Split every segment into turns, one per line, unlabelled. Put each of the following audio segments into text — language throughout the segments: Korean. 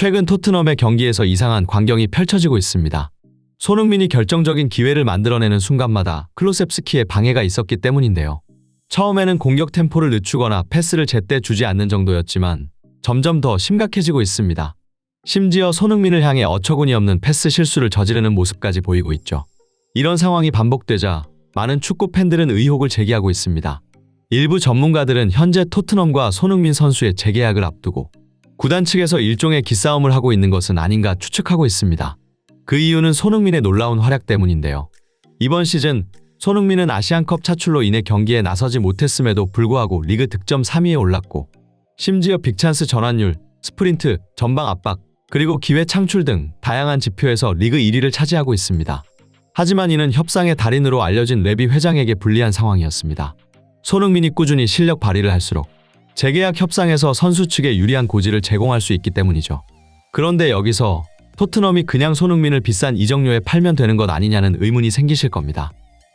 최근 토트넘의 경기에서 이상한 광경이 펼쳐지고 있습니다. 손흥민이 결정적인 기회를 만들어내는 순간마다 클로셉스키의 방해가 있었기 때문인데요. 처음에는 공격 템포를 늦추거나 패스를 제때 주지 않는 정도였지만 점점 더 심각해지고 있습니다. 심지어 손흥민을 향해 어처구니 없는 패스 실수를 저지르는 모습까지 보이고 있죠. 이런 상황이 반복되자 많은 축구 팬들은 의혹을 제기하고 있습니다. 일부 전문가들은 현재 토트넘과 손흥민 선수의 재계약을 앞두고 구단 측에서 일종의 기싸움을 하고 있는 것은 아닌가 추측하고 있습니다. 그 이유는 손흥민의 놀라운 활약 때문인데요. 이번 시즌 손흥민은 아시안컵 차출로 인해 경기에 나서지 못했음에도 불구하고 리그 득점 3위에 올랐고 심지어 빅찬스 전환율, 스프린트, 전방 압박, 그리고 기회 창출 등 다양한 지표에서 리그 1위를 차지하고 있습니다. 하지만 이는 협상의 달인으로 알려진 레비 회장에게 불리한 상황이었습니다. 손흥민이 꾸준히 실력 발휘를 할수록 재계약 협상에서 선수 측에 유리한 고지를 제공할 수 있기 때문이죠. 그런데 여기서 토트넘이 그냥 손흥민을 비싼 이적료에 팔면 되는 것 아니냐는 의문이 생기실 겁니다.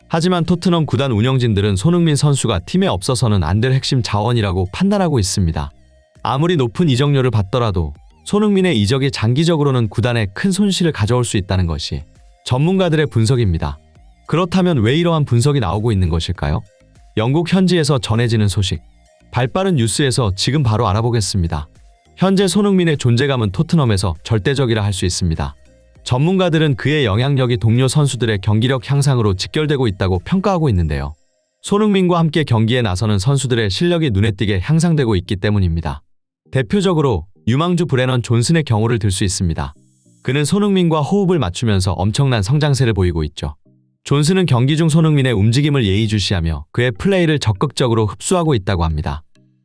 하지만 토트넘 구단 운영진들은 손흥민 선수가 팀에 없어서는 안 될 핵심 자원이라고 판단하고 있습니다. 아무리 높은 이적료를 받더라도 손흥민의 이적이 장기적으로는 구단에 큰 손실을 가져올 수 있다는 것이 전문가들의 분석입니다. 그렇다면 왜 이러한 분석이 나오고 있는 것일까요? 영국 현지에서 전해지는 소식. 발빠른 뉴스에서 지금 바로 알아보겠습니다. 현재 손흥민의 존재감은 토트넘에서 절대적이라 할 수 있습니다. 전문가들은 그의 영향력이 동료 선수들의 경기력 향상으로 직결되고 있다고 평가하고 있는데요. 손흥민과 함께 경기에 나서는 선수들의 실력이 눈에 띄게 향상되고 있기 때문입니다. 대표적으로 유망주 브레넌 존슨의 경우를 들 수 있습니다. 그는 손흥민과 호흡을 맞추면서 엄청난 성장세를 보이고 있죠. 존슨은 경기 중 손흥민의 움직임을 예의주시하며 그의 플레이를 적극적으로 흡수하고 있다고 합니다.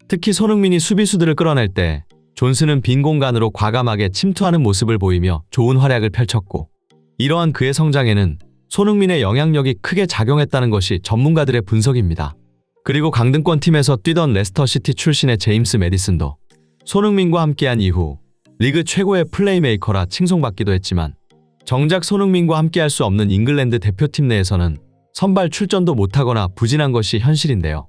특히 손흥민이 수비수들을 끌어낼 때 존슨은 빈 공간으로 과감하게 침투하는 모습을 보이며 좋은 활약을 펼쳤고 이러한 그의 성장에는 손흥민의 영향력이 크게 작용했다는 것이 전문가들의 분석입니다. 그리고 강등권 팀에서 뛰던 레스터시티 출신의 제임스 메디슨도 손흥민과 함께한 이후 리그 최고의 플레이메이커라 칭송받기도 했지만 정작 손흥민과 함께할 수 없는 잉글랜드 대표팀 내에서는 선발 출전도 못하거나 부진한 것이 현실인데요.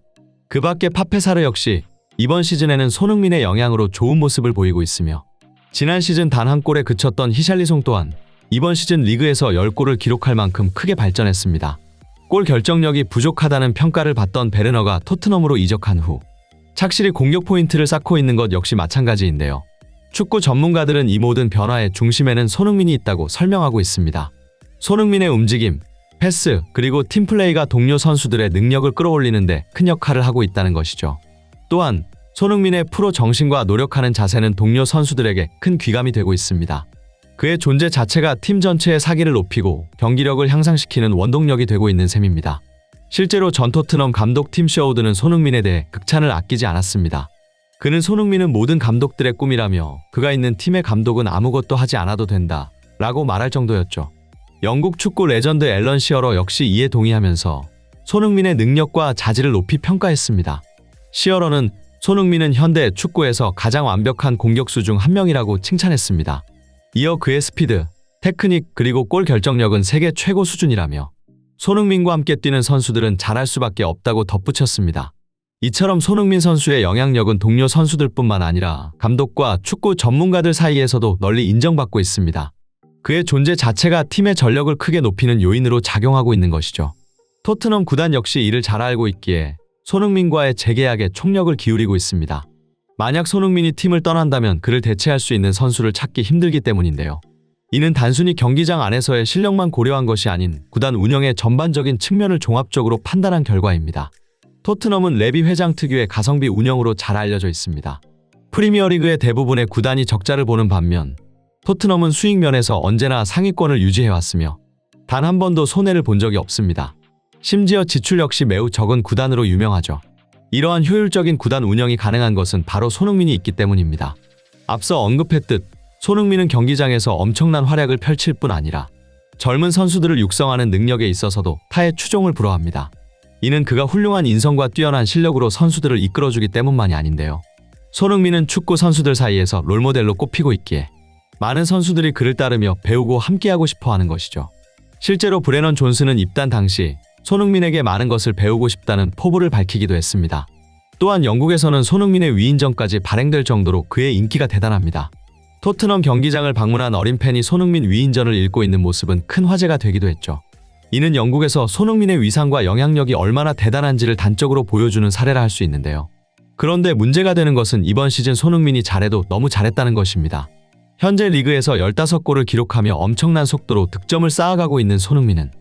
그 밖에 파페사르 역시 이번 시즌에는 손흥민의 영향으로 좋은 모습을 보이고 있으며 지난 시즌 단 한 골에 그쳤던 히샬리송 또한 이번 시즌 리그에서 10골을 기록할 만큼 크게 발전했습니다. 골 결정력이 부족하다는 평가를 받던 베르너가 토트넘으로 이적한 후 착실히 공격 포인트를 쌓고 있는 것 역시 마찬가지인데요. 축구 전문가들은 이 모든 변화의 중심에는 손흥민이 있다고 설명하고 있습니다. 손흥민의 움직임, 패스, 그리고 팀플레이가 동료 선수들의 능력을 끌어올리는데 큰 역할을 하고 있다는 것이죠. 또한 손흥민의 프로 정신과 노력하는 자세는 동료 선수들에게 큰 귀감이 되고 있습니다. 그의 존재 자체가 팀 전체의 사기를 높이고 경기력을 향상시키는 원동력이 되고 있는 셈입니다. 실제로 전 토트넘 감독 팀 셔우드는 손흥민에 대해 극찬을 아끼지 않았습니다. 그는 손흥민은 모든 감독들의 꿈이라며 그가 있는 팀의 감독은 아무것도 하지 않아도 된다 라고 말할 정도였죠. 영국 축구 레전드 앨런 시어러 역시 이에 동의하면서 손흥민의 능력과 자질을 높이 평가했습니다. 시어러는 손흥민은 현대 축구에서 가장 완벽한 공격수 중 한 명이라고 칭찬했습니다. 이어 그의 스피드, 테크닉 그리고 골 결정력은 세계 최고 수준이라며 손흥민과 함께 뛰는 선수들은 잘할 수밖에 없다고 덧붙였습니다. 이처럼 손흥민 선수의 영향력은 동료 선수들뿐만 아니라 감독과 축구 전문가들 사이에서도 널리 인정받고 있습니다. 그의 존재 자체가 팀의 전력을 크게 높이는 요인으로 작용하고 있는 것이죠. 토트넘 구단 역시 이를 잘 알고 있기에 손흥민과의 재계약에 총력을 기울이고 있습니다. 만약 손흥민이 팀을 떠난다면 그를 대체할 수 있는 선수를 찾기 힘들기 때문인데요. 이는 단순히 경기장 안에서의 실력만 고려한 것이 아닌 구단 운영의 전반적인 측면을 종합적으로 판단한 결과입니다. 토트넘은 레비 회장 특유의 가성비 운영으로 잘 알려져 있습니다. 프리미어리그의 대부분의 구단이 적자를 보는 반면 토트넘은 수익 면에서 언제나 상위권을 유지해왔으며 단 한 번도 손해를 본 적이 없습니다. 심지어 지출 역시 매우 적은 구단으로 유명하죠. 이러한 효율적인 구단 운영이 가능한 것은 바로 손흥민이 있기 때문입니다. 앞서 언급했듯 손흥민은 경기장에서 엄청난 활약을 펼칠 뿐 아니라 젊은 선수들을 육성하는 능력에 있어서도 타의 추종을 불허합니다. 이는 그가 훌륭한 인성과 뛰어난 실력으로 선수들을 이끌어주기 때문만이 아닌데요. 손흥민은 축구 선수들 사이에서 롤모델로 꼽히고 있기에 많은 선수들이 그를 따르며 배우고 함께하고 싶어 하는 것이죠. 실제로 브레넌 존슨은 입단 당시 손흥민에게 많은 것을 배우고 싶다는 포부를 밝히기도 했습니다. 또한 영국에서는 손흥민의 위인전까지 발행될 정도로 그의 인기가 대단합니다. 토트넘 경기장을 방문한 어린 팬이 손흥민 위인전을 읽고 있는 모습은 큰 화제가 되기도 했죠. 이는 영국에서 손흥민의 위상과 영향력이 얼마나 대단한지를 단적으로 보여주는 사례라 할 수 있는데요. 그런데 문제가 되는 것은 이번 시즌 손흥민이 잘해도 너무 잘했다는 것입니다. 현재 리그에서 15골을 기록하며 엄청난 속도로 득점을 쌓아가고 있는 손흥민은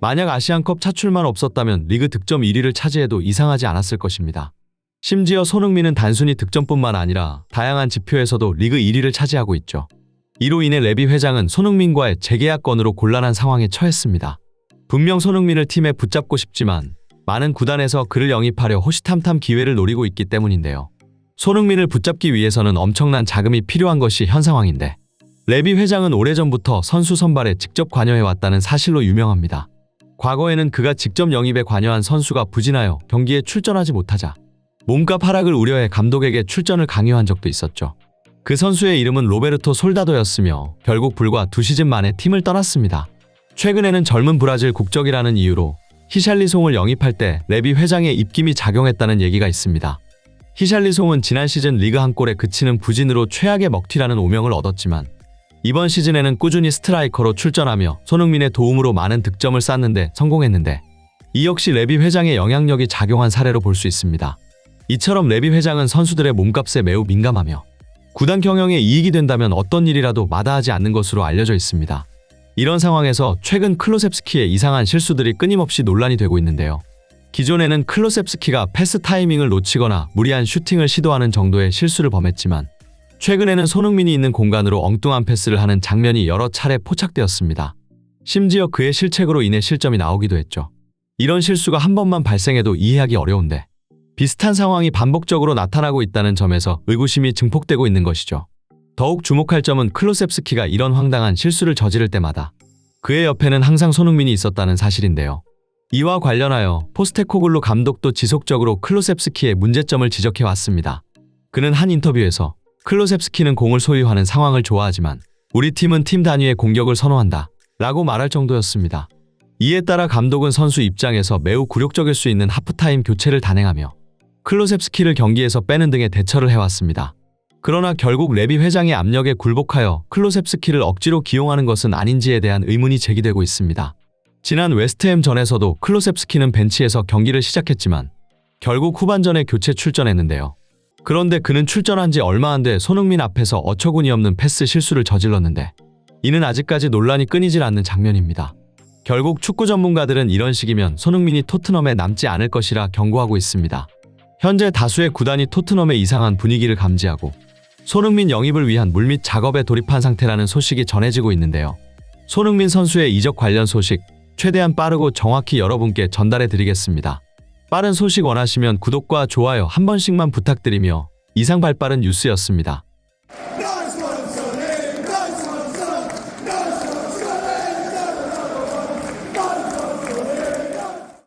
만약 아시안컵 차출만 없었다면 리그 득점 1위를 차지해도 이상하지 않았을 것입니다. 심지어 손흥민은 단순히 득점뿐만 아니라 다양한 지표에서도 리그 1위를 차지하고 있죠. 이로 인해 레비 회장은 손흥민과의 재계약 건으로 곤란한 상황에 처했습니다. 분명 손흥민을 팀에 붙잡고 싶지만 많은 구단에서 그를 영입하려 호시탐탐 기회를 노리고 있기 때문인데요. 손흥민을 붙잡기 위해서는 엄청난 자금이 필요한 것이 현 상황인데 레비 회장은 오래전부터 선수 선발에 직접 관여해왔다는 사실로 유명합니다. 과거에는 그가 직접 영입에 관여한 선수가 부진하여 경기에 출전하지 못하자 몸값 하락을 우려해 감독에게 출전을 강요한 적도 있었죠. 그 선수의 이름은 로베르토 솔다도였으며 결국 불과 두 시즌 만에 팀을 떠났습니다. 최근에는 젊은 브라질 국적이라는 이유로 히샬리송을 영입할 때 레비 회장의 입김이 작용했다는 얘기가 있습니다. 히샬리송은 지난 시즌 리그 한 골에 그치는 부진으로 최악의 먹튀라는 오명을 얻었지만 이번 시즌에는 꾸준히 스트라이커로 출전하며 손흥민의 도움으로 많은 득점을 쌓는데 성공했는데 이 역시 레비 회장의 영향력이 작용한 사례로 볼 수 있습니다. 이처럼 레비 회장은 선수들의 몸값에 매우 민감하며 구단 경영에 이익이 된다면 어떤 일이라도 마다하지 않는 것으로 알려져 있습니다. 이런 상황에서 최근 클로셉스키의 이상한 실수들이 끊임없이 논란이 되고 있는데요. 기존에는 클로셉스키가 패스 타이밍을 놓치거나 무리한 슈팅을 시도하는 정도의 실수를 범했지만 최근에는 손흥민이 있는 공간으로 엉뚱한 패스를 하는 장면이 여러 차례 포착되었습니다. 심지어 그의 실책으로 인해 실점이 나오기도 했죠. 이런 실수가 한 번만 발생해도 이해하기 어려운데 비슷한 상황이 반복적으로 나타나고 있다는 점에서 의구심이 증폭되고 있는 것이죠. 더욱 주목할 점은 클로셉스키가 이런 황당한 실수를 저지를 때마다 그의 옆에는 항상 손흥민이 있었다는 사실인데요. 이와 관련하여 포스테코글루 감독도 지속적으로 클로셉스키의 문제점을 지적해 왔습니다. 그는 한 인터뷰에서 클로셉스키는 공을 소유하는 상황을 좋아하지만 우리 팀은 팀 단위의 공격을 선호한다. 라고 말할 정도였습니다. 이에 따라 감독은 선수 입장에서 매우 굴욕적일 수 있는 하프타임 교체를 단행하며 클로셉스키를 경기에서 빼는 등의 대처를 해왔습니다. 그러나 결국 레비 회장의 압력에 굴복하여 클로셉스키를 억지로 기용하는 것은 아닌지에 대한 의문이 제기되고 있습니다. 지난 웨스트햄 전에서도 클로셉스키는 벤치에서 경기를 시작했지만 결국 후반전에 교체 출전했는데요. 그런데 그는 출전한 지 얼마 안 돼 손흥민 앞에서 어처구니 없는 패스 실수를 저질렀는데 이는 아직까지 논란이 끊이질 않는 장면입니다. 결국 축구 전문가들은 이런 식이면 손흥민이 토트넘에 남지 않을 것이라 경고하고 있습니다. 현재 다수의 구단이 토트넘의 이상한 분위기를 감지하고 손흥민 영입을 위한 물밑 작업에 돌입한 상태라는 소식이 전해지고 있는데요. 손흥민 선수의 이적 관련 소식 최대한 빠르고 정확히 여러분께 전달해 드리겠습니다. 빠른 소식 원하시면 구독과 좋아요 한 번씩만 부탁드리며 이상 발빠른 뉴스였습니다.